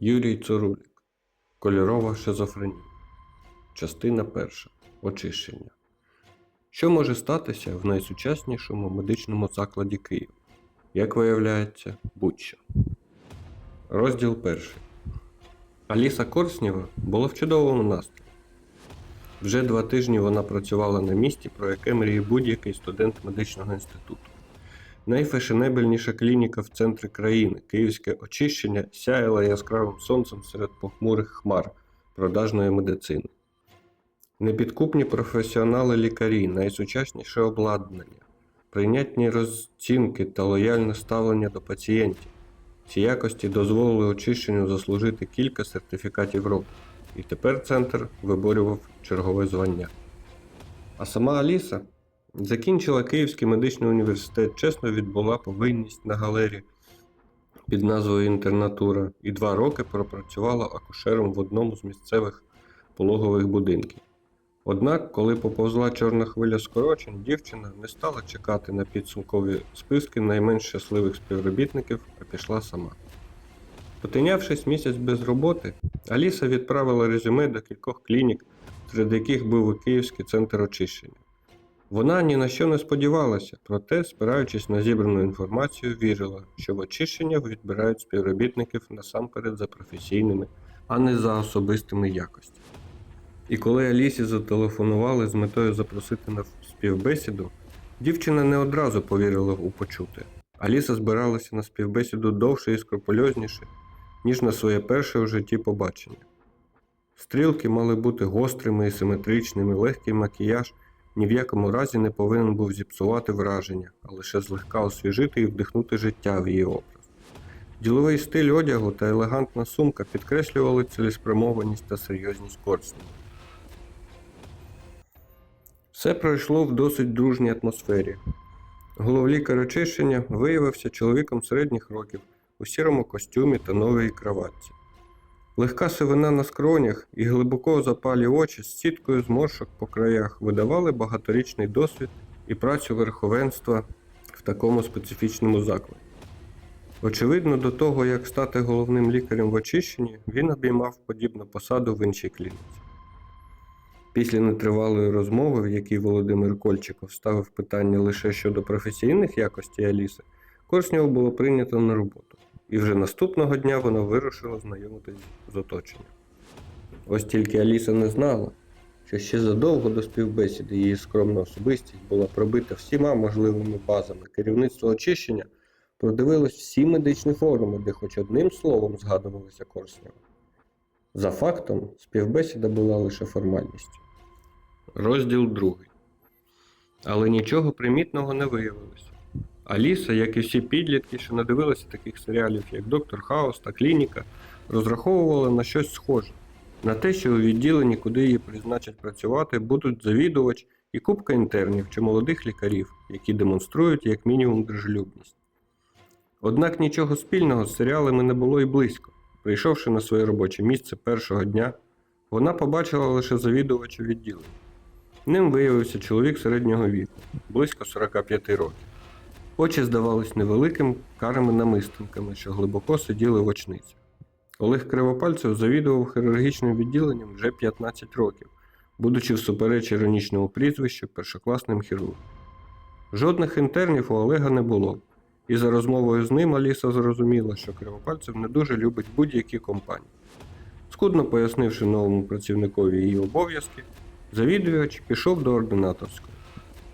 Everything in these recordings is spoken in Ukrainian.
Юрій Цурулік. Кольорова шизофренія. Частина перша. Очищення. Що може статися в найсучаснішому медичному закладі Києва? Як виявляється, будь-що. Розділ перший. Аліса Корснєва була в чудовому настрої. Вже два тижні вона працювала на місці, про яке мріє будь-який студент медичного інституту. Найфешенебельніша клініка в центрі країни, київське очищення, сяяла яскравим сонцем серед похмурих хмар продажної медицини. Непідкупні професіонали-лікарі, найсучасніше обладнання, прийнятні розцінки та лояльне ставлення до пацієнтів. Ці якості дозволили очищенню заслужити кілька сертифікатів року, і тепер центр виборював чергове звання. А сама Аліса закінчила Київський медичний університет, чесно відбула повинність на галері під назвою Інтернатура і два роки пропрацювала акушером в одному з місцевих пологових будинків. Однак, коли поповзла чорна хвиля скорочень, дівчина не стала чекати на підсумкові списки найменш щасливих співробітників, а пішла сама. Потинявшись місяць без роботи, Аліса відправила резюме до кількох клінік, серед яких був і Київський центр очищення. Вона ні на що не сподівалася, проте, спираючись на зібрану інформацію, вірила, що в очищення відбирають співробітників насамперед за професійними, а не за особистими якостями. І коли Алісі зателефонували з метою запросити на співбесіду, дівчина не одразу повірила у почуте. Аліса збиралася на співбесіду довше і скрупульозніше, ніж на своє перше у житті побачення. Стрілки мали бути гострими і симетричними, легкий макіяж ні в якому разі не повинен був зіпсувати враження, а лише злегка освіжити і вдихнути життя в її образ. Діловий стиль одягу та елегантна сумка підкреслювали цілеспрямованість та серйозність Корсні. Все пройшло в досить дружній атмосфері. Головлікар очищення виявився чоловіком середніх років у сірому костюмі та новій краватці. Легка сивина на скронях і глибоко запалі очі з сіткою зморшок по краях видавали багаторічний досвід і працю верховенства в такому специфічному закладі. Очевидно, до того, як стати головним лікарем в очищенні, він обіймав подібну посаду в іншій клініці. Після нетривалої розмови, в якій Володимир Кольчиков ставив питання лише щодо професійних якостей Аліси, Корснєву було прийнято на роботу, і вже наступного дня вона вирушила знайомитись з оточенням. Ось тільки Аліса не знала, що ще задовго до співбесіди її скромна особистість була пробита всіма можливими базами. Керівництво очищення продивилось всі медичні форуми, де хоч одним словом згадувалося Корснєва. За фактом, співбесіда була лише формальністю. Розділ другий. Але нічого примітного не виявилося. Аліса, як і всі підлітки, що надивилися таких серіалів, як Доктор Хаус та Клініка, розраховувала на щось схоже, на те, що у відділенні, куди її призначать працювати, будуть завідувач і купка інтернів чи молодих лікарів, які демонструють як мінімум дружелюбність. Однак нічого спільного з серіалами не було і близько. Прийшовши на своє робоче місце першого дня, вона побачила лише завідувача відділення. Ним виявився чоловік середнього віку, близько 45 років. Очі здавались невеликим карими намистинками, що глибоко сиділи в очниці. Олег Кривопальцев завідував хірургічним відділенням вже 15 років, будучи всупереч іронічному прізвищу першокласним хірургом. Жодних інтернів у Олега не було, і за розмовою з ним Аліса зрозуміла, що Кривопальцев не дуже любить будь-які компанії. Скудно пояснивши новому працівникові її обов'язки, завідувач пішов до ординаторської.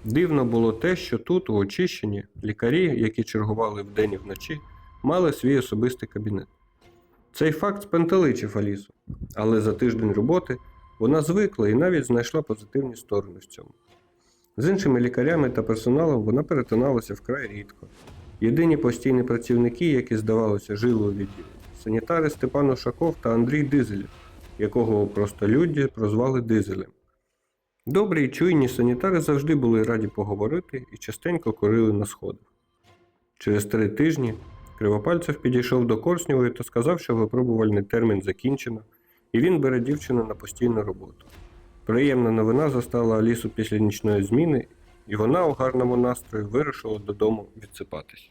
Дивно було те, що тут, у очищенні, лікарі, які чергували вдень і вночі, мали свій особистий кабінет. Цей факт спантеличив Алісу, але за тиждень роботи вона звикла і навіть знайшла позитивні сторони в цьому. З іншими лікарями та персоналом вона перетиналася вкрай рідко. Єдині постійні працівники, які, здавалося, жили у відділі, санітари Степан Ушаков та Андрій Дизелєв, якого у простолюдді прозвали Дизелем. Добрі й чуйні санітари завжди були раді поговорити і частенько курили на сходах. Через три тижні Кривопальцев підійшов до Корснєвої та сказав, що випробувальний термін закінчено, і він бере дівчину на постійну роботу. Приємна новина застала Алісу після нічної зміни, і вона у гарному настрої вирушила додому відсипатись.